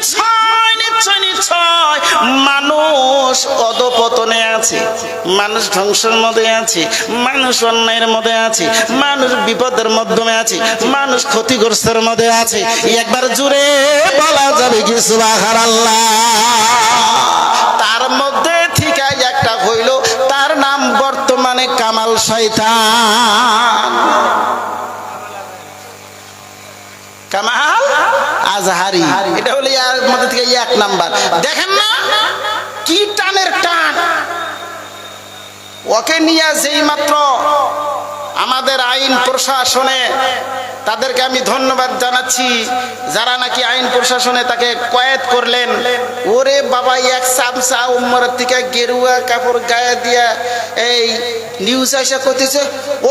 নিশ্চয় নিশ্চয় নিশ্চয়। মানুষ অধপতনে আছে, মানুষ ধ্বংসের মধ্যে আছে, মানুষ অন্যায়ের মধ্যে আছে, মানুষ বিপদের মাধ্যমে আছে, মানুষ ক্ষতিগ্রস্তের মধ্যে আছে। একবার জুড়ে বলা যাবে কি তার মধ্যে থেকে একটা হইল, তার নাম বর্তমানে কামাল শয়তান। কামাল? আজহারি। এটা হলো ইয়ার মধ্যে থেকে এক নাম্বার। দেখেন না? কি টানের টান। ওকে নিয়ে যেই মাত্র আমাদের আইন প্রশাসনে তাদেরকে আমি ধন্যবাদ জানাচ্ছি। যারা নাকি আইন প্রশাসনে তাকে কয়েদ করলেন। ওরে বাবা, এক চামচা উম্মরের থেকে গেরুয়া কাপড় গায়ে দিয়া এই নিউজ এসে করতেছে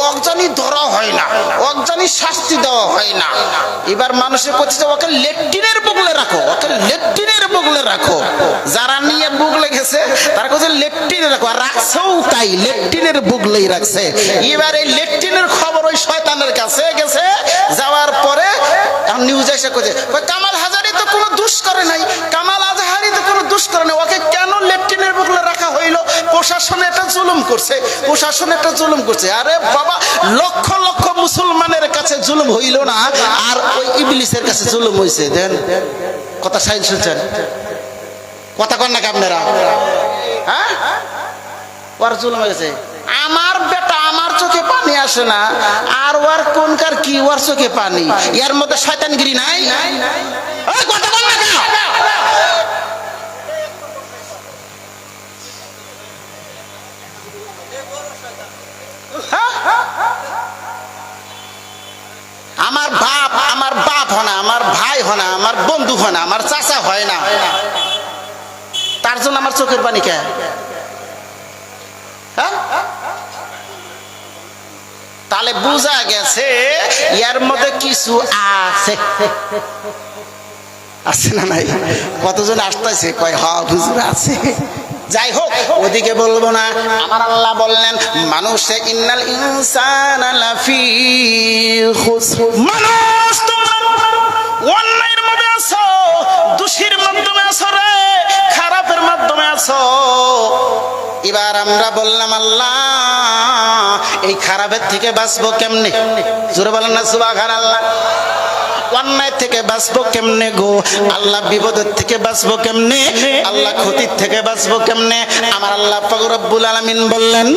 অকজানি ধরা হয় না অকজানি শাস্তি দেওয়া হয় না। এবার মানুষের করতেছে ওকে লেট্রিনের বুগলে রাখো, ওকে লেট্রিনের বুগলে রাখো। যারা নিয়ে বুগলে গেছে তারা কোথায় লেট্রিনে রাখো। আর রাখছেও তাই, লেট্রিনের বুগলেই রাখছে। এবার এই লেট্রিনের খবর ওই শয়তানের কাছে গেছে, যাওয়ার পরে নিউজ এসে করছে কামাল হাজারি তো কোনো দোষ করে নাই, কামাল আজহারি তো কোনো দোষ করে নাই, ওকে কেন লেট্রিনের বুগলে রাখা হইল? প্রশাসন এটা জুলুম করছে, প্রশাসন এটা জুলুম করছে। আরে বাবা, লক্ষ লক্ষ মুসলমানের কাছে জুলুম হইল না, আর ওই ইবলিসের কাছে জুলুম হইছে, দেন, কথা সাইন শুনছেন? কথা কন নাকি আপনারা হ্যাঁ? ওর জুলুম হয়েছে আমার বেটা আমার চোখে পানি আসে না, আর ওর কোনকার কি ওর চোখে পানি? এর মধ্যে শয়তানগিরি নাই? আমার বাপ আমার বাপ হয় না, আমার ভাই হনা আমার বন্ধু হয় না, আমার চাচা হয় না। তার জন্য আমার চোখের পানি কে? তাহলে বোঝা গেছে এর মধ্যে কিছু আছে। আছে না নাই? কতজন আসতেছে? কয়, হ, হুজুর আছে। যাই হোক, ওদিকে বলব না। আমার আল্লাহ বললেন, মানুষে ইন্নাল ইনসান লাফি মানুষ অন্যায়ের মধ্যে আছো, দোষীর মাধ্যমে আছো রে, খারাপের মাধ্যমে আছো। এবার আমরা বললাম, আল্লাহ, এই খারাপের থেকে বাঁচবো কেমনে? জোরে বলেন না সুবাহার আল্লাহ অন্যায় থেকে বাঁচবো কেমনে গো? আল্লাহ বিপদের থেকে বাঁচবো কেমনে? আল্লাহ ক্ষতির থেকে বাঁচবো কেমনে? আমার আল্লাহ ফগরব্বুল আলমিন বললেন,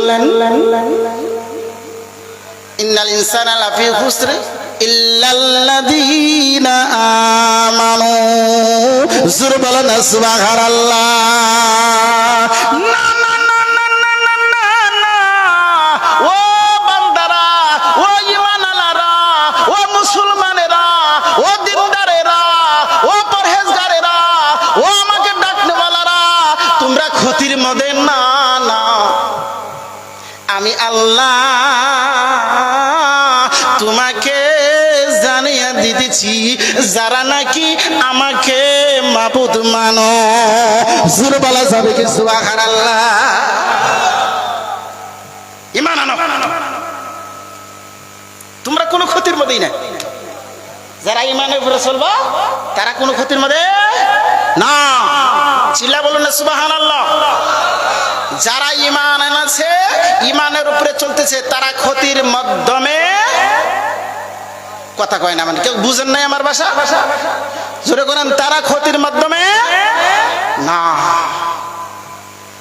ইন্নাল ইনসানা লাফি খুসরে ইল্লাল্লাযীনা আমানু। জোরে বলেন সুবহানাল্লাহ। তোমরা মধ্যে, না না। আমি আল্লাহ তোমাকে জানিয়ে দিতেছি, যারা নাকি আমাকে মাবুদ মানো। জোর বলা যাবে কি সুবাহার আল্লাহ ইমান আনো। তোমরা কোনো ক্ষতির মধ্যেই না যারা ইমানের উপরে চলবা, তারা কোনো ক্ষতির মধ্যে না। চিল্লা বলুন না সুবাহান আল্লাহ যারা ইমান এনেছে ইমানের উপরে চলতেছে, তারা ক্ষতির মাধ্যমে কথা কয় না মানে কেউ বুঝেন নাই আমার ভাষা? জোরে করেন তারা ক্ষতির মাধ্যমে না।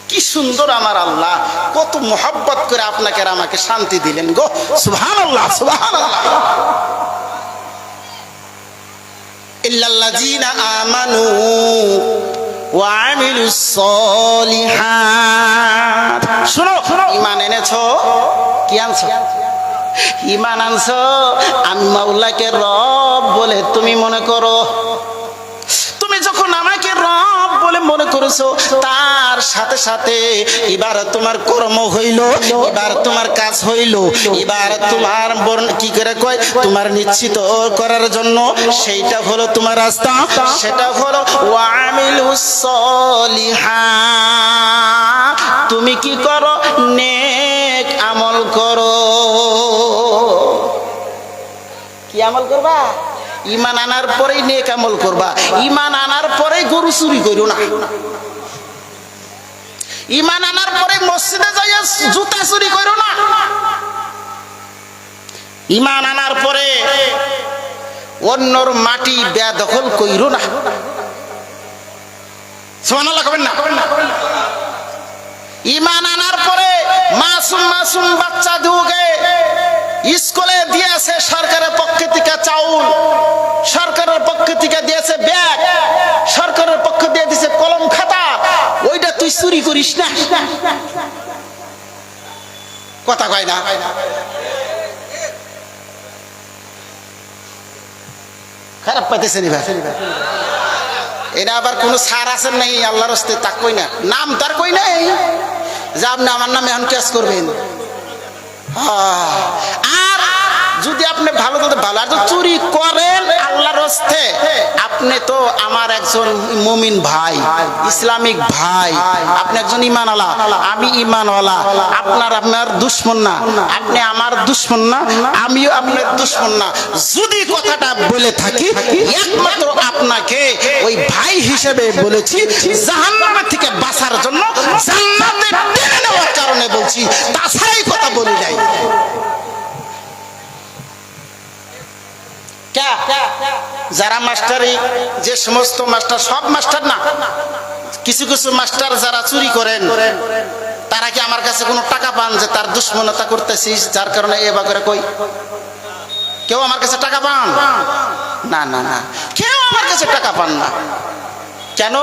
কি সুন্দর আমার আল্লাহ, কত মোহাব্বত করে আপনাকে আমাকে শান্তি দিলেন গো। সুহান আল্লাহ সুহান আল্লাহ ইল্লাল্লাযীনা আমানু শুনো ইমান এনেছো? কি আনছো? ইমান আনছো? আমি মাউল্লাকে রব বলে তুমি মনে করো মনে করেছ? তার সাথে সাথে এবার তোমার কর্ম হইল, এবার তোমার কাজ হইল, এবার তোমার কি করে কয়? তোমার নিশ্চিত করার জন্য সেইটা হলো তোমার রাস্তা, সেটা হলো ওয়ামিলুস সলিহাত। তুমি কি করো? নেক আমল করো। কি আমল করবা? ইমান আনার পরেই নেক করবা। ইমান আনার পরেই চুরি করো না। ইমান আনার পরে মসজিদে যাইয়া জুতা চুরি করো না। ইমান আনার পরে অন্যর মাটি বেদখল কইরো না। না? ইমান আনার পরে মাসুম মাসুম বাচ্চা দুগে স্কুলে দিয়েছে সরকারের পক্ষ থেকে চাউল, সরকারের পক্ষ থেকে দিয়েছে ব্যাগ, সরকারের পক্ষ দিয়ে দিয়েছে কলম খাতা। ওইটা তুই চুরি করিস না। কথা কয় না। খারাপ পাইতেছে নি ভাই এটা আবার কোনো সার আছেন নাই, আল্লাহর হস্তে তা কই না। নাম তার কই নাই? যে আপনি আমার নামে এখন কেস করবেন। যদি আপনি ভালো তো ভালো, আর চুরি করেন আল্লাহর হস্তে, আপনি তো আমার একজন মুমিন ভাই, ইসলামিক ভাই, আপনি একজন ইমানওয়ালা আমি ইমানওয়ালা আপনার আপনার দুশ্মন না, আপনি আমার দুশ্মন না, আমিও আপনার দুশ্মন না। যদি কথাটা বলে থাকি, একমাত্র আপনাকে ওই ভাই হিসেবে বলেছি জাহান্নামের থেকে বাঁচার জন্য জান্নাতে টেনে নেওয়ার কারণে বলছি, তাছাড়াই কথা বলি নাই। যারা মাস্টারি, যে সমস্ত মাস্টার, সব মাস্টার না? কিছু কিছু মাস্টার যারা চুরি করেন, তারা কি আমার কাছে কোনো টাকা পান যে তার দুশ্মনতা করতেছিস, যার কারণে এ করে কই? কেউ আমার কাছে টাকা পান? না না না। কেউ আমার কাছে টাকা পান না। কেন?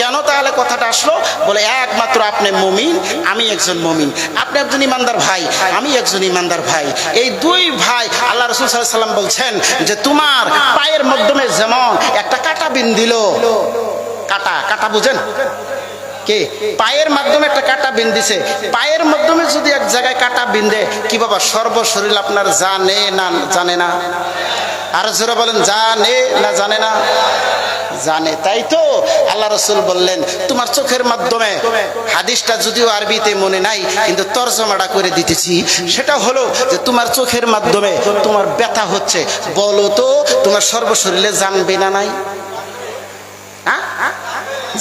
কেন তাহলে কথাটা আসলো? বলে, একমাত্র আপনি মমিন, আমি একজন মমিন। আপনি একজন ইমানদার ভাই, আমি একজন ইমানদার ভাই। এই দুই ভাই, আল্লাহ রসুল সাল্লাম বলছেন যে, তোমার পায়ের মাধ্যমে যেমন একটা কাটা বিন দিল। কাটা কাটা বুঝেন? কে? পায়ের মাধ্যমে একটা কাটা বিন দিছে। পায়ের মাধ্যমে যদি এক জায়গায় কাটা বিন্দে কি বাবা, সর্বশরীর আপনার জানে না জানে না? আর জোরে বলেন, জানে না জানে না? জানে, তাই তো? আল্লাহ রসুল বললেন, তোমার চোখের মাধ্যমে হাদিসটা যদিও আরবিতে মনে নাই, কিন্তু তর্জমাটা করে দিতেছি। সেটা হলো যে তোমার চোখের মাধ্যমে তোমার ব্যথা হচ্ছে। বলো তো, তোমার সর্বশরীরে জানবে না নাই?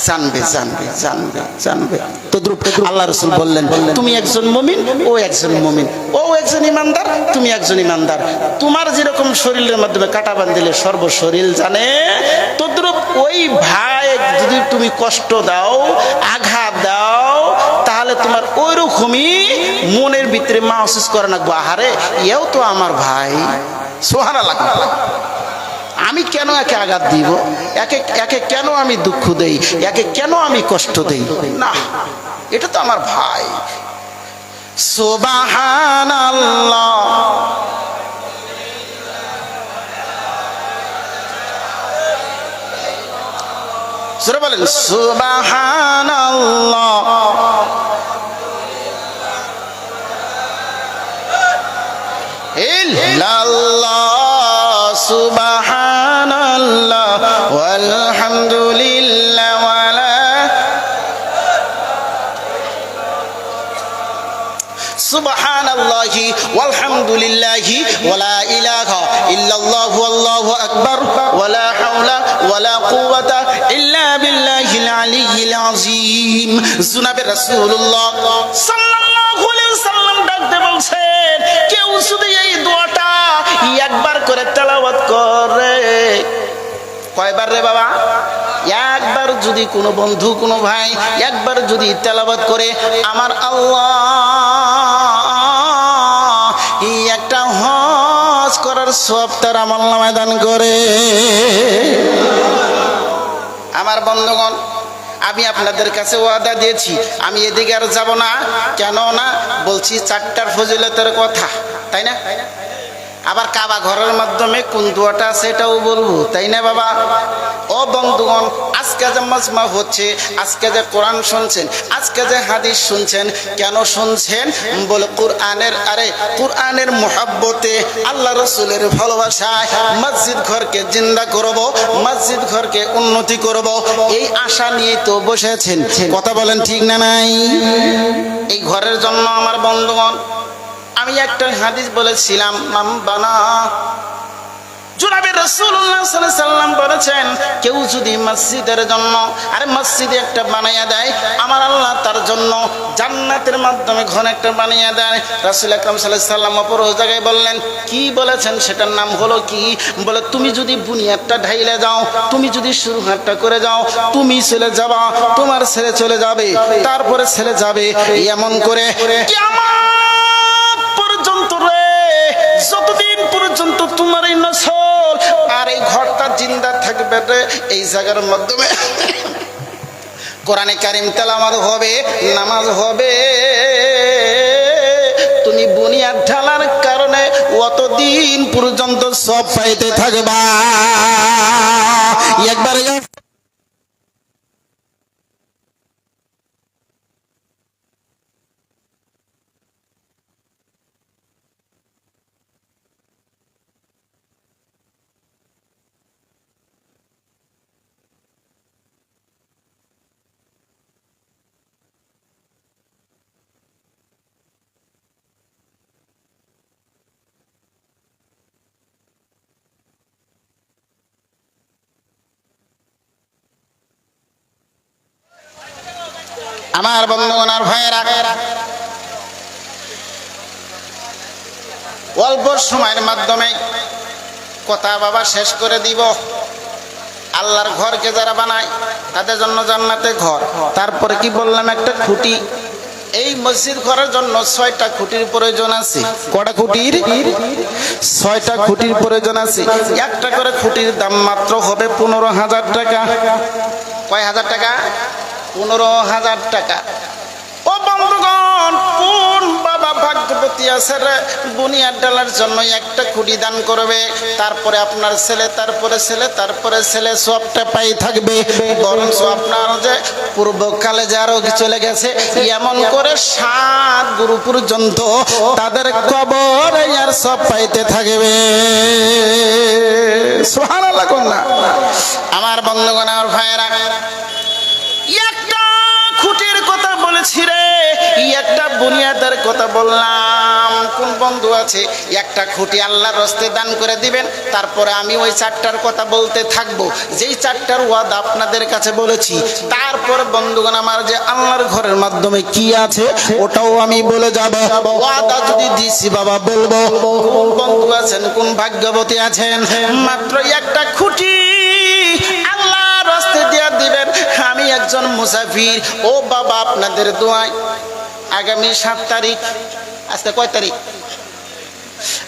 জানবে জানবে জানবে জানবে। তদ্রুপ আল্লাহ রসুল বললেন তুমি একজন মমিন ও একজন মমিন। ও একজন ইমানদার তুমি একজন ইমানদার। তোমার যেরকম শরীরের মাধ্যমে কাটা বান্ধিলে সর্বশরীর জানে। তদ্রুপ ওই ভাই যদি তুমি কষ্ট দাও আঘাত দাও তাহলে তোমার ওই রকমই মনের ভিতরে মাহসুস করে না আহারে এও তো আমার ভাই। সোহারা লাগবে আমি কেন একে আঘাত দিব? একে একে কেন আমি দুঃখ দেই? একে কেন আমি কষ্ট দেই? না, এটা তো আমার ভাই। সোবাহান বলেন সুবাহান সুবহানাল্লাহ walhamdulillah wala সুবহানাল্লাহি walhamdulillahi wala ilaha illallah wallahu akbar wala হাওলা aliyyil azim জনাবে রাসূলুল্লাহ কয়বার রে বাবা। একবার যদি কোনো বন্ধু, কোনো ভাই একবার যদি তেলাবাদ করে, আমার আল্লাহ এই একটা হজ করার সব তার আমল নামায় দান করে। আমার বন্ধুগণ, আমি আপনাদের কাছে ওয়াদা দিয়েছি, আমি এদিকে আর যাব না। কেন না বলছি চারটার ফজিলতের কথা, তাই না? আবার কাবা ঘরের মাধ্যমে কোন দোয়াটা এটাও বলব, তাই না বাবা? ও বন্ধুগণ, আজকে যে মাজমা হচ্ছে, আজকে যে কোরআন শুনছেন, আজকে যে হাদিস শুনছেন, কেন শুনছেন? বলে কোরআনের, আরে কোরআনের মোহাব্বতে আল্লাহ রসুলের ভালোবাসায় মসজিদ ঘরকে জিন্দা করব, মসজিদ ঘরকে উন্নতি করব, এই আশা নিয়ে তো বসেছেন। কথা বলেন ঠিক না নাই? এই ঘরের জন্য আমার বন্ধুগণ আমি একটা হাদিস বলেছিলাম, মাম বানা। সাল্লাম বলেছেন, কেউ যদি মসজিদের জন্য মসজিদে একটা বানাইয়া দেয়, আমার আল্লাহ তার জন্য জান্নাতের মাধ্যমে একটা বানিয়ে দেয়। সাল্লাম অপর জায়গায় বললেন, কি বলেছেন? সেটার নাম হলো কি? বলে, তুমি যদি বুনিয়াদটা ঢাইলে যাও, তুমি যদি শুরু হাতটা করে যাও, তুমি চলে যাবা, তোমার ছেলে চলে যাবে, তারপরে ছেলে যাবে, এমন করে কিয়ামত। যতদিন পর্যন্ত তোমার এই নসল আর এই ঘরটা জিন্দা থাকবে রে এই জায়গার মাধ্যমে। কোরআনে কারিম তেলামাদ হবে নামাজ হবে। তুমি বুনিয়াদ ঢালার কারণে অতদিন পর্যন্ত সব পাইতে থাকবা। একবারে আমার বন্ধুগণ আর ভাইয়েরা, অল্প সময়ের মাধ্যমে কথা বাবা শেষ করে দিব। আল্লাহর ঘরকে যারা বানায়, তাদের জন্য জান্নাতে ঘর। তারপরে কি বললাম, একটা খুঁটি। এই মসজিদ করার জন্য ছয়টা খুঁটির প্রয়োজন আছে। কটা খুঁটির? ছয়টা খুঁটির প্রয়োজন আছে। একটা করে খুঁটির দাম মাত্র হবে পনেরো হাজার টাকা। কয় হাজার টাকা? পনেরো হাজার টাকা। ও বন্ধুগণ, কোন বাবা ভাগ্যবতী আছে রে? বুনিয়াদ ডালার জন্য একটা খুঁটি দান করবে, তারপরে আপনার ছেলে, তারপরে ছেলে তারপরে ছেলে সবটা পাই থাকবে। বরঞ্চ আপনার যে পূর্বকালে যে আরও চলে গেছে এমন করে সাত গুরু পর্যন্ত তাদের কবর আর সব পাইতে থাকবে। আমার বন্ধুগণ, আমার ভাইয়েরা একটা বুনিয়াদের কথা বললাম। কোন বন্ধু আছে? একটা খুঁটি আল্লাহর রস্তে দান করে দিবেন, তারপরে আমি ওই চারটার কথা বলতে থাকব। যেই চারটার ওয়াদ আপনাদের কাছে বলেছি, তারপর বন্ধুগণ, আমার যে আল্লাহর ঘরের মাধ্যমে কি আছে, ওটাও আমি বলে যাব। ওয়াদা যদি দিছি বাবা, বলব। কোন বন্ধু আছেন, কোন ভাগ্যবতী আছেন? মাত্র একটা খুঁটি আল্লাহ রাস্তে দিয়া দিবেন। আমি একজন মুসাফির। ও বাবা, আপনাদের দোয়ায় আগামী সাত তারিখ। আজকে কয় তারিখ?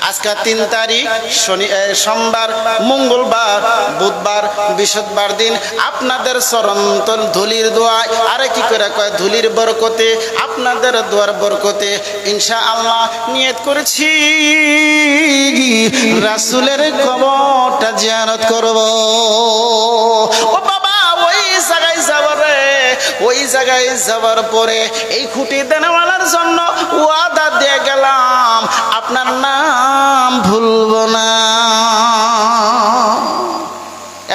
আজকে তিন তারিখ, শনি সোমবার, মঙ্গলবার, বুধবার, বৃহস্পতিবার দিন। আপনাদের চরন্তর ধুলির দোয়ায়। আরে কি করে কয় ধুলির বরকতে? আপনাদের দোয়ার বরকতে ইনশা আল্লাহ নিয়ত করেছি। রাসুলের কবরটা জিয়ারত করব। ওই জায়গায় যাবার পরে এই খুঁটি দেনওয়ালার জন্য ওয়াদা দিয়ে গেলাম, আপনার নাম ভুলব না।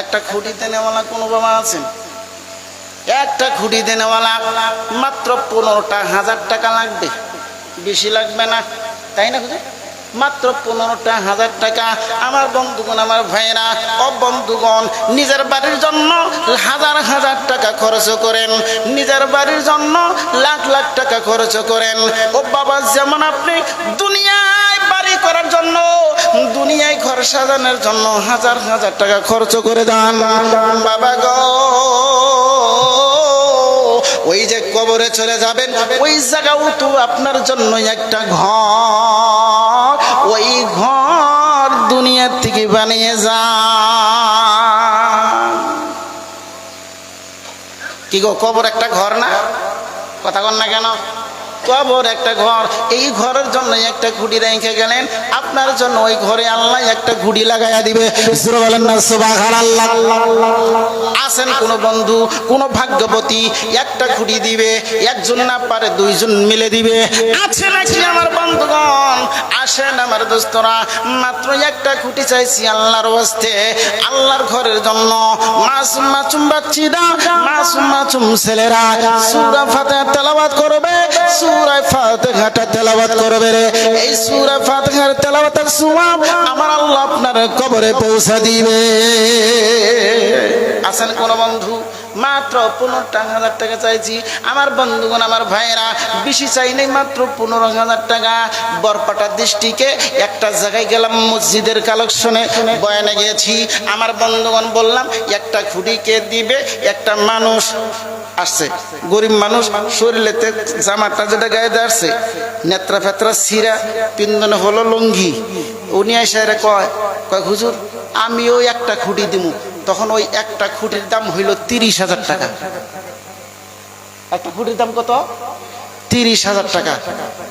একটা খুঁটি দেনেওয়ালা কোনো বাবা আছেন? একটা খুঁটি দেনেওয়ালা মাত্র পনেরোটা হাজার টাকা লাগবে, বেশি লাগবে না, তাই না খুঁজে? মাত্র পনেরোটা হাজার টাকা। আমার বন্ধুগণ, আমার ভাইয়েরা, ও বন্ধুগণ, নিজের বাড়ির জন্য হাজার হাজার টাকা খরচ করেন। নিজের বাড়ির জন্য লাখ লাখ টাকা খরচ করেন। ও বাবা, যেমন আপনি দুনিয়ায় বাড়ি করার জন্য, দুনিয়ায় ঘর সাজানোর জন্য হাজার হাজার টাকা খরচ করে দেন। বাবা গো, ওই যে কবরে চলে যাবেন। ওই জায়গাও তো আপনার জন্য একটা ঘর। ওই ঘর দুনিয়ার থেকে বানিয়ে যা। কি গো, কবর একটা ঘর না? কথা কন না কেন? কবর, একটা ঘর। এই ঘরের জন্য একটা ঘুড়ি রেখে গেলেন। আপনার জন্য ওই ঘরে আল্লাহ একটা ঘুড়ি লাগাইয়া দিবে। সুরে বলেন না, সুবহানাল্লাহ। আছেন কোন বন্ধু, কোন ভাগ্যবতী, একটা ঘুড়ি দিবে, একজন না পারে দুইজন মিলে দিবে। আমার বন্ধুগণ আসেন আমার দোস্তরা, মাত্র একটা খুঁটি চাইছি আল্লাহর হস্তে আল্লাহর ঘরের জন্য মাসুম মাসুম বাচ্চিরা মাসুম মাসুম ছেলেরা। সুরা ফাতে তেলাওয়াত করবে, সূরা সূরা ফাতিহাটা তেলাওয়াত করবে রে। এই সুরায় ফাতিহার তেলাওয়াতের সওয়াব আমার আল্লাহ আপনার কবরে পৌঁছা দিবে। আসেন কোন বন্ধু? মাত্র পনেরো হাজার টাকা চাইছি। আমার বন্ধুগণ, আমার ভাইয়েরা, বেশি চাই নাই, মাত্র পনেরো হাজার টাকা। বরপাটা দৃষ্টিকে একটা জায়গায় গেলাম, মসজিদের কালেকশনে। বয়ানে গিয়েছি, আমার বন্ধুগণ বললাম, একটা খুঁটিকে দিবে, একটা মানুষ আসছে। গরিব মানুষ শরীরেতে জামাটা যেটা গায়ে দাঁড়ছে নেত্রা ফেত্রা, সিরা পিন্দনে হলো লঙ্গি। উনি এসে কয় কয় হুজুর, আমিও একটা খুঁটি দিমু। তখন ওই একটা খুঁটির দাম হইল তিরিশ হাজার টাকা। একটা খুঁটির দাম কত? তিরিশ হাজার টাকা।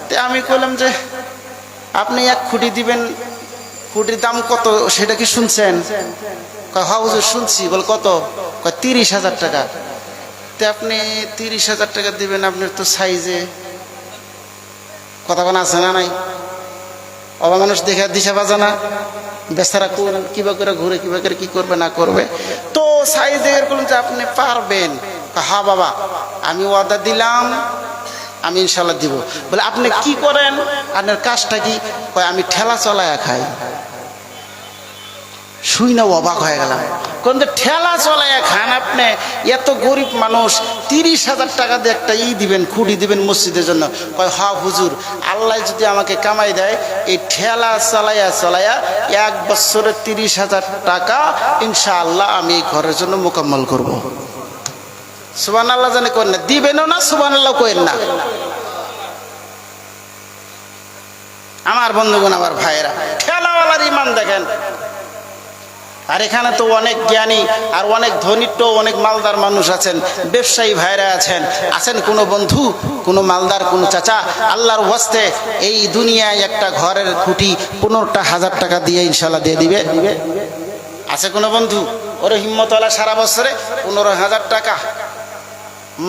তে আমি কইলাম যে আপনি এক খুঁটি দিবেন খুঁটির দাম কত সেটা কি শুনছেন? কয় হা শুনছি। বল কত? তিরিশ হাজার টাকা। তে আপনি তিরিশ হাজার টাকা দিবেন আপনার তো সাইজে। কথা কোনো আছে না নাই? অবা মানুষ দেখে দিশা বাজা না। বেচারা কোন কিবা করে ঘুরে, কিবা করে কি করবে, না করবে? তো সাইজ করুন যে, আপনি পারবেন? হা বাবা, আমি অর্ডার দিলাম, আমি ইনশাল্লাহ দিব। বলে, আপনি কি করেন? আপনার কাজটা কি? আমি ঠেলা চলায়া খাই। শুই না অবাক হয়ে গেলাম। কোন ঠেলা চলায় খান আপনি, এত গরিব মানুষ, তিরিশ হাজার টাকা দিয়ে একটা ই দিবেন, খুঁটি দিবেন মসজিদের জন্য। কয়, হা, হুজুর, আল্লাহ যদি আমাকে কামাই দেয়, এই ঠেলা চালাইয়া চালাইয়া এক বছরে তিরিশ হাজার টাকা, ইনশাআল্লাহ আমি এই ঘরের জন্য মোকাম্মল করব। সুবান আল্লাহ জানে করেন না, দিবেনও না সুবান আল্লাহ করেন না। আমার বন্ধুগণ, আমার ভাইয়েরা, ঠেলাওয়ালার ইমান দেখেন। আর এখানে তো অনেক জ্ঞানী আর অনেক ধনিত্ব, অনেক মালদার মানুষ আছেন, ব্যবসায়ী ভাইরা আছেন। আছেন কোনো বন্ধু, কোনো মালদার, কোনো চাচা? আল্লাহর ওয়াস্তে এই দুনিয়ায় একটা ঘরের খুঁটি পনেরোটা হাজার টাকা দিয়ে ইনশাল্লাহ দিয়ে দিবে। আছে কোনো বন্ধু? ওর হিম্মতলা সারা বছরে পনেরো হাজার টাকা।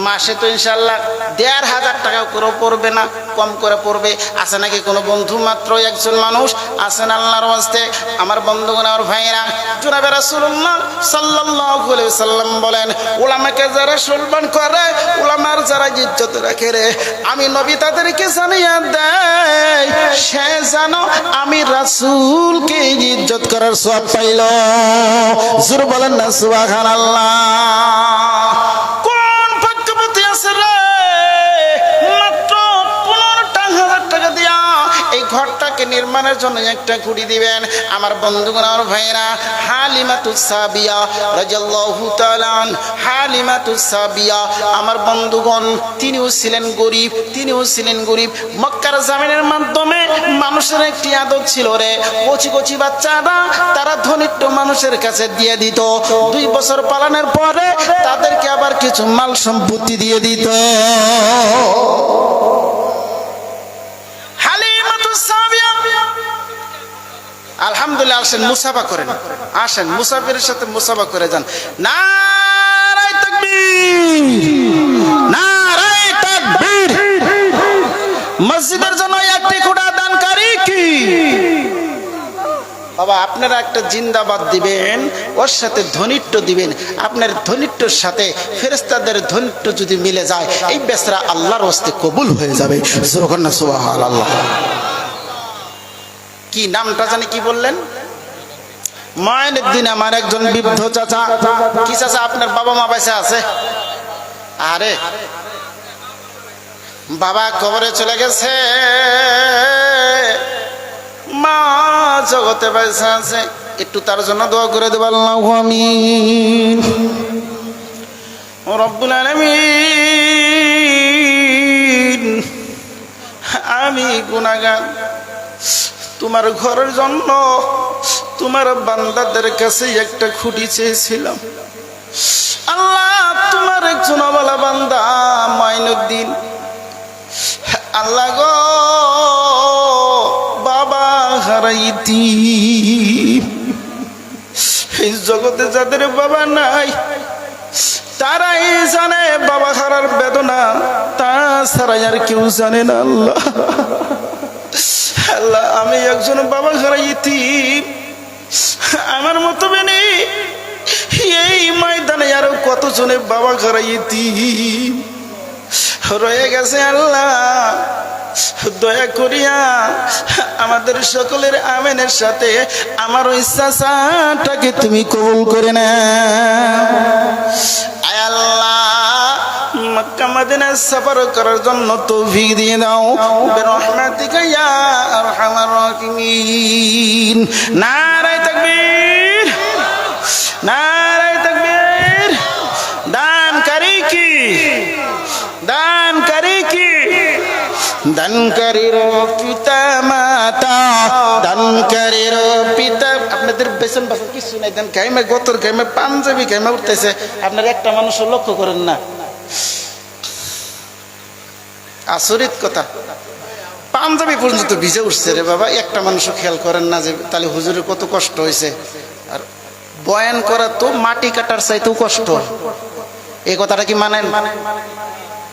মাসে তো ইনশাল্লাহ দেড় হাজার টাকা করে পড়বে না, কম করে পড়বে। আছে নাকি কোনো বন্ধু মাত্র একজন মানুষ? আছেন আল্লাহর ওয়াস্তে আমার বন্ধুগণ, আমার ভাইয়েরা, জুনাবে রাসূলুল্লাহ সাল্লাল্লাহু আলাইহি সাল্লাম বলেন ওলামাকে যারা সম্মান করে ওলামার যারা ইজ্জত রাখে রে, আমি নবী তাদেরকে জানিয়ে দেয় সে জানো আমি রাসূলকে ইজ্জত করার সব পাইল। জোর বলেন না, সুবহানাল্লাহ। কোন নির্মাণের জন্য একটা কুড়ি দিবেন। আমার বন্ধুগণ, আমার ভাইয়েরা হালিমাতু সাবিয়া রাদিয়াল্লাহু তাআলা আন হালিমাতু সাবিয়া, আমার বন্ধুগণ, তিনিও ছিলেন গরিব, তিনিও ছিলেন গরিব। মক্কার জামিনের মাধ্যমে মানুষের একটি আদত ছিল রে, কচি কচি বাচ্চারা তারা ধনিত্ব মানুষের কাছে দিয়ে দিত। দুই বছর পালনের পরে তাদেরকে আবার কিছু মাল সম্পত্তি দিয়ে দিত। আলহামদুলিল্লাহ, আসেন, মুসাফা করেন। আসেন, মুসাফিরের সাথে মুসাফা করে যান। তাকবীর। মসজিদের জন্য একটি খুঁটা দানকারী কি? বাবা, আপনারা একটা জিন্দাবাদ দিবেন, ওর সাথে ধনিট্য দিবেন। আপনার ধনিট্যর সাথে ফেরেস্তাদের ধনিট্য যদি মিলে যায়, এই বেসরা আল্লাহর হস্তে কবুল হয়ে যাবে। সুরকন্যা সুবাহ কি নামটা জানি কি বললেন? মায়ের দিন আমার একজন বৃদ্ধ চাচা। কি চাচা, আপনার বাবা মা বেঁচে আছে? আরে। বাবা কবরে চলে গেছে। মা জগতে বেঁচে আছে। একটু তার জন্য দোয়া করে দেব, আল্লাহ আমিন। রব্বুল আলামিন। আমি গুনাগান তোমার ঘরের জন্য তোমার বান্দাদের কাছে একটা খুঁটি চেয়েছিলাম। আল্লাহ, তোমার একজন অবলা বান্দা, মাইনুদ্দিন। আল্লাহ গো, বাবা হারাইতি এই জগতে যাদের বাবা নাই, তারাই জানে বাবা হারার বেদনা তা তাছাড়া আর কেউ জানে না আল্লাহ। আল্লাহ, আমি একজন বাবা হারাইতি আমার মতো বেনে এই ময়দানে আরও কতজনে বাবা হারাইতি রয়ে গেছে আল্লাহ, দয়া করিয়া আমাদের সকলের আমেনের সাথে আমার ওই চাচাটাকে তুমি কবুল করে না মক্কা মদিনা সফর করার জন্য তৌফিক দিয়ে দাও। বিরহমাতিকা ইয়া আরহামার রাহিমিন। নারায়ে তাকবীর। নারায়ে তাকবীর। দানকারী কি? দানকারী কি? দানকারীর পিতা মাতা। দানকারীর পিতা আপনাদের বেসন বাসন কিছু নাই দেন? কাইমে গোতর কাইমে পাঞ্জাবি কাইমে উঠতেছে? আপনার একটা মানুষ লক্ষ্য করেন না। আচরিত কথা। পাঞ্জাবি পর্যন্ত ভিজে উঠছে রে বাবা, একটা মানুষও খেয়াল করেন না যে তাহলে হুজুরের কত কষ্ট হয়েছে আর বয়ান করা তো মাটি কাটার চাইতেও কষ্ট। এই কথাটা কি মানেন?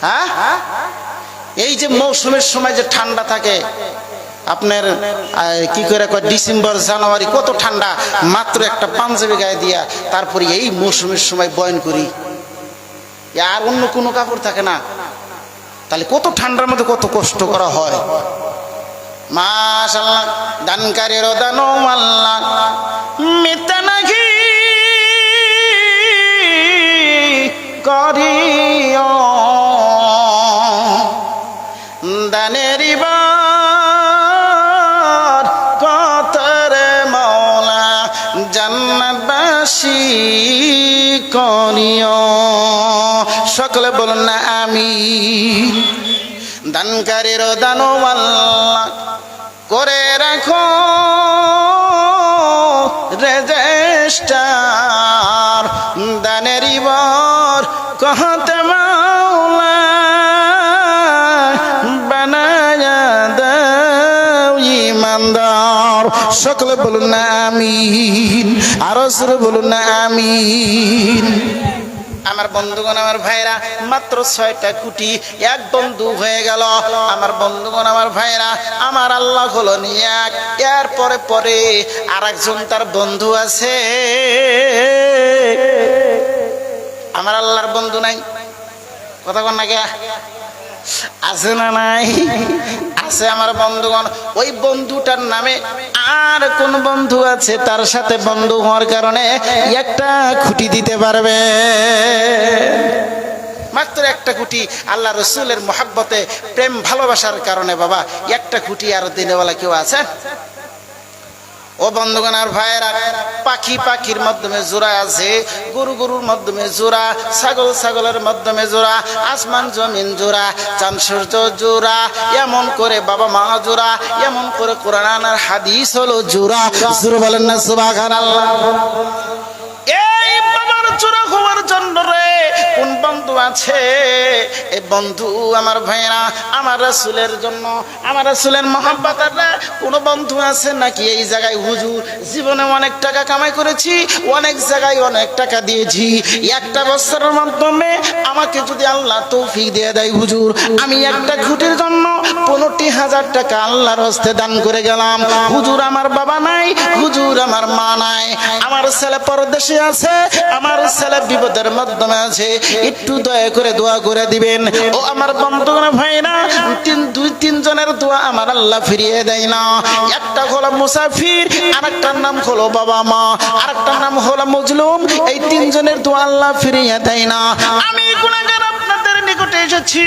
হ্যাঁ? এই যে মৌসুমের সময় যে ঠান্ডা থাকে, আপনার কি করে কয়, ডিসেম্বর, জানুয়ারি, কত ঠান্ডা, মাত্র একটা পাঞ্জাবি গায়ে দিয়া তারপরে এই মৌসুমের সময় বয়ন করি। আর অন্য কোনো কাপড় থাকে না। তাহলে কত ঠান্ডার মধ্যে কত কষ্ট করা হয়? মাশাল্লাহ দানকারীর দানো নাকি করিও? দানের কতরে মৌলা জান্নাতবাসী করিও? সকলে বলুন না আমি দানকারীর দানো আল্লাহ করে রাখো। রেজেস্টার দানের বর কহতে সকলে বলুন না আমিন, আরও বলুন না আমিন। আমার বন্ধুগণ, আমার ভাইরা মাত্র ছয়টা কুটি এক বন্ধু হয়ে গেল। আমার বন্ধুগণ, আমার ভাইরা আমার আল্লাহ হলো এক এর পরে পরে আর একজন তার বন্ধু আছে। আমার আল্লাহর বন্ধু নাই। কথা কন না কে? আছে না নাই? আছে আমার বন্ধুগণ। ওই বন্ধুটার নামে আর কোন বন্ধু আছে? তার সাথে বন্ধু হওয়ার কারণে একটা খুঁটি দিতে পারবে। মাত্র একটা খুঁটি আল্লাহ রসুলের মহাব্বতে, প্রেম ভালোবাসার কারণে বাবা, একটা খুঁটি আর দিনেওয়ালা কেউ আছে? ও বন্ধুগণ, আর ভাইয়েরা, পাখি পাখির মাধ্যমে জোড়া আছে, গরু গরুর মাধ্যমে জোড়া, ছাগল ছাগলের মাধ্যমে জোড়া, আসমান জমিন জোড়া চাঁদ সূর্য জোড়া, এমন করে বাবা মা জোড়া, এমন করে কোরআন হাদিস হলো জোড়া। বলেন না সুবাহ আল্লাহ বাবার হওয়ার জন্য রে। কোন বন্ধু আছে? এই বন্ধু আমার ভাইরা আমার রাসুলের জন্য, আমার রাসুলের মহাব্বাতার বন্ধু আছে নাকি এই জায়গায়? হুজুর, জীবনে অনেক টাকা কামাই করেছি, অনেক জায়গায় অনেক টাকা দিয়েছি। একটা বছরের মাধ্যমে আমাকে যদি আল্লাহ তৌফিক দিয়ে দেয় হুজুর, আমি একটা খুঁটির জন্য পনেরোটি হাজার টাকা আল্লাহর হস্তে দান করে গেলাম। হুজুর আমার বাবা নাই, হুজুর আমার মা নাই। আমার ছেলে পরদেশে আছে, আমার বিপদের মাধ্যমে আছে, একটু দয়া করে দোয়া করে দিবেন। ও আমার বন্ধুগণ ভাইরা, তিন দুই, তিনজনের দোয়া আমার আল্লাহ ফিরিয়ে দেয় না। একটা হলো মুসাফির আরেকটার নাম হলো বাবা মা। আরেকটার নাম হলো মজলুম। এই তিনজনের দোয়া আল্লাহ ফিরিয়ে দেয় না। আমি গুণাগার নিকটে এসেছি।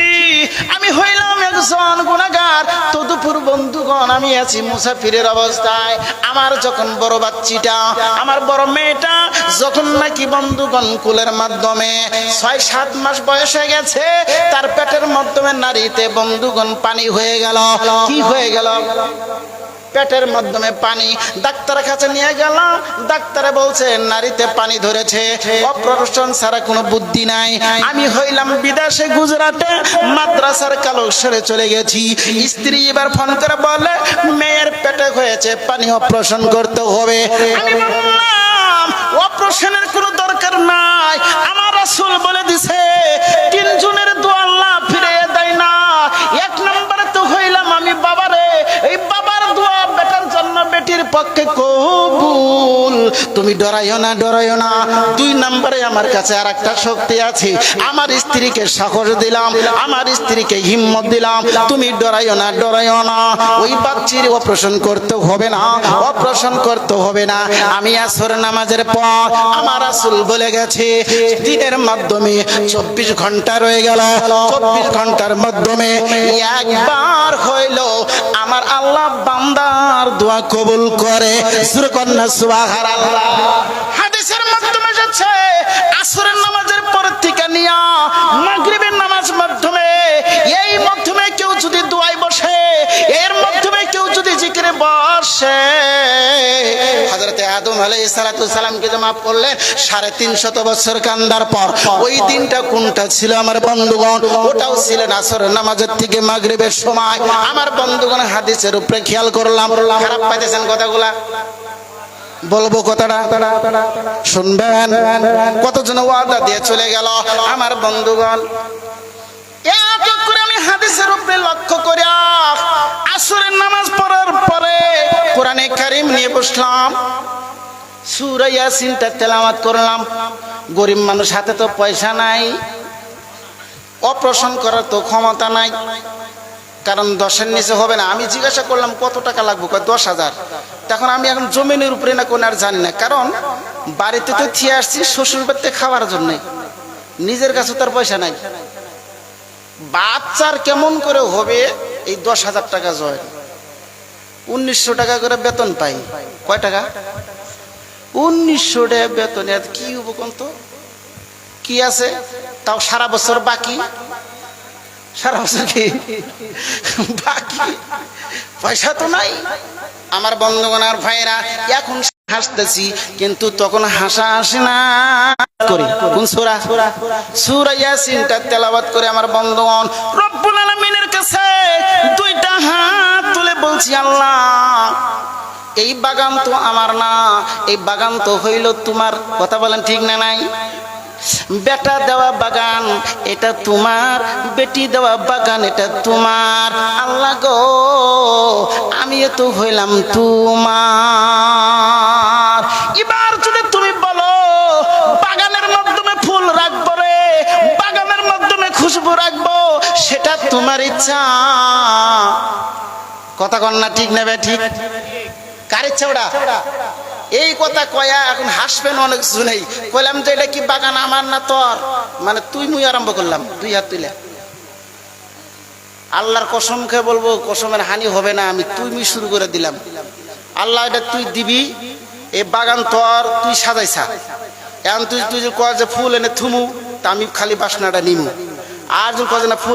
আমি হইলাম একজন গুণাগার। তদুপুর বন্ধুগণ, আমি আছি মুসাফিরের অবস্থায়। আমার যখন বড় বাচ্চিটা, আমার বড় মেয়েটা যখন নাকি বন্ধুগণ কুলের মাধ্যমে ছয়, সাত মাস বয়স হয়ে গেছে, তার পেটের মাধ্যমে নারীতে বন্ধুগণ পানি হয়ে গেল। কি হয়ে গেল? পেটের মাধ্যমে পানি ডাক্তারের কাছে নিয়ে গেলাম ডাক্তারে বলছে, নারীতে পানি ধরেছে, অপারেশন ছাড়া কোনো বুদ্ধি নাই। আমি হইলাম বিদেশে, গুজরাটে, মাদ্রাসার কালো সেরে চলে গেছি। স্ত্রী এবার ফোন করে বলে, মেয়ের পেটে হয়েছে, পানি অপারেশন করতে হবে। অপারেশনের কোনো দরকার নাই। আমার রাসূল বলে দিছে, তিনজনের দোয়া আল্লাহ ফিরে দেয় না। এক নম্বরে তো হইলাম আমি বাবারে বেটির পক্ষে কবুল। তুমি ডরাইও না ডরাইও না। দুই নম্বরে আমার কাছে আর একটা শক্তি আছে। আমার স্ত্রীকে সাহস দিলাম, আমার স্ত্রীকে হিম্মত দিলাম। তুমি ডরাইও না ডরাইও না। ওই বাচ্চির অপারেশন করতে হবে না, অপারেশন করতে হবে না। আমি আসর নামাজের পর আমার আসল বলে গেছে, দিনের মাধ্যমে চব্বিশ ঘণ্টা রয়ে গেল। চব্বিশ ঘণ্টার মাধ্যমে একবার হইল আমার আল্লাহ বান্দার দোয়া কবুল করে। সুরকন্যা সুবাহার আল্লাহ হাদিসের মাধ্যমে যাচ্ছে, আসরের নামাজের পর থেকে নিয়া মাগরিবের নামাজ মাধ্যমে, এই মাধ্যমে কেউ যদি দোয়ায় বসে, এর মাধ্যমে কেউ যদি জিকিরে বসে আদম আলাইহিস সালাতু সালামকে যে মাফ করলেন সাড়ে তিনশত বছর কান্দার পর, ওই দিনটা কোনটা ছিল আমার বন্ধুগণ? ওটাও ছিলেন আসরের নামাজের থেকে মাগরিবের সময়। আমার বন্ধুগণ হাদিসের উপরে খেয়াল করলাম। খারাপ পাইতেছেন কথাগুলা? বলব কথাটা? শুনবেন? কতজন ওয়াদা দিয়ে চলে গেল? আমার বন্ধুগণ করে আমি হাদিসের উপরে লক্ষ্য নামাজ পড়ার পরে কোরআনে কারিম নিয়ে বসলাম। করলাম। গরিব মানুষ হাতে তো পয়সা নাই, অপারেশন করার তো ক্ষমতা নাই। কারণ দশের নিচে হবে না। আমি জিজ্ঞাসা করলাম, কত টাকা লাগবে? কয়, দশ হাজার। তখন আমি এখন জমিনের উপরে না কোন আর জানি না। কারণ বাড়িতে তো থিয়ে আসছি শ্বশুর বাড়িতে খাওয়ার জন্য। নিজের কাছে তার পয়সা নাই। বাচ্চার কেমন করে হবে এই দশ হাজার টাকা জয়? উনিশশো টাকা করে বেতন পাই। কয় টাকা? উনিশশো টাকা বেতন কি উপকন তো? কি আছে? তাও সারা বছর বাকি। সারা বছর কি? বাকি। পয়সা তো নাই। আমার বন্ধুগণ আর ভাইরা এখন হাসতেছি, কিন্তু তখন হাসা আসে না করি। কোন সুরা? সুরা ইয়াসিনটা তেলাওয়াত করে আমার বন্ধুগণ, রব্বুল আলামিনের কাছে দুইটা হাত তুলে বলছি, আল্লাহ, এই বাগান তো আমার না, এই বাগান তো হইল তোমার। কথা বলেন ঠিক না নাই? বেটা দেওয়া বাগান, এটা তোমার। বেটি দেওয়া বাগান, এটা তোমার। আল্লাহ গো আমিও তো হইলাম তোমার। এবার যদি তুমি বলো, বাগানের মাধ্যমে ফুল রাখব রে, বাগানের মাধ্যমে খুশবু রাখব, সেটা তোমার ইচ্ছা। কথা কন্যা ঠিক নেবে ঠিক? কার ইচ্ছা ওটা? এই কথা কয়া এখন হাসবেন অনেক কিছু নেই। কইলাম যে এটা কি বাগান আমার না তোর? মানে তুই মুই আরম্ভ করলাম, দুই হাত তুলে আল্লাহর কসম খেয়ে বলব, কসমের হানি হবে না, আমি তুই মুই শুরু করে দিলাম। আল্লাহ এটা তুই দিবি এই বাগান তোর, তুই সাজাইছা। এখন তুই তুই যে কয় যে ফুল এনে থুমু, তা আমি খালি বাসনাটা নিমু। আর যদি কয় না ফুল